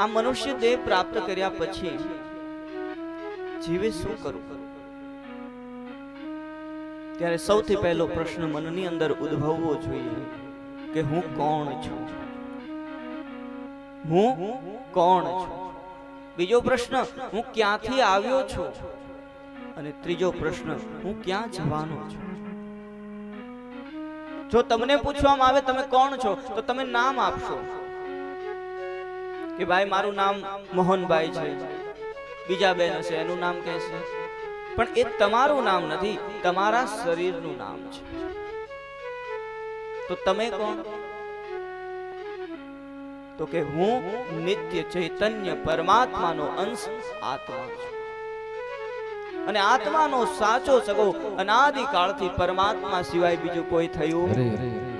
આ મનુષ્ય દેહ પ્રાપ્ત કર્યા પછી જીવે શું કરવું? ત્યારે સૌથી પહેલો પ્રશ્ન મનની અંદર ઉદ્ભવવો જોઈએ કે હું કોણ છું? હું કોણ છું? બીજો પ્રશ્ન, હું ક્યાંથી આવ્યો છું? અને ત્રીજો પ્રશ્ન, હું ક્યાં જવાનો છું? જો તમને પૂછવામાં આવે તમે કોણ છો, તો તમે નામ આપશો. કે ભાઈ, મારું નામ મોહનભાઈ છે. બીજા બેન હશે, એનું નામ કહેશે. પણ એ તમારું નામ નથી, તમારા શરીરનું નામ છે. તો તમે કોણ? તો કે હું નિત્ય ચૈતન્ય પરમાત્માનો અંશ આત્મા છું. અને આત્માનો સાચો સગો અનાદિ કાળથી પરમાત્મા સિવાય બીજું કોઈ થયું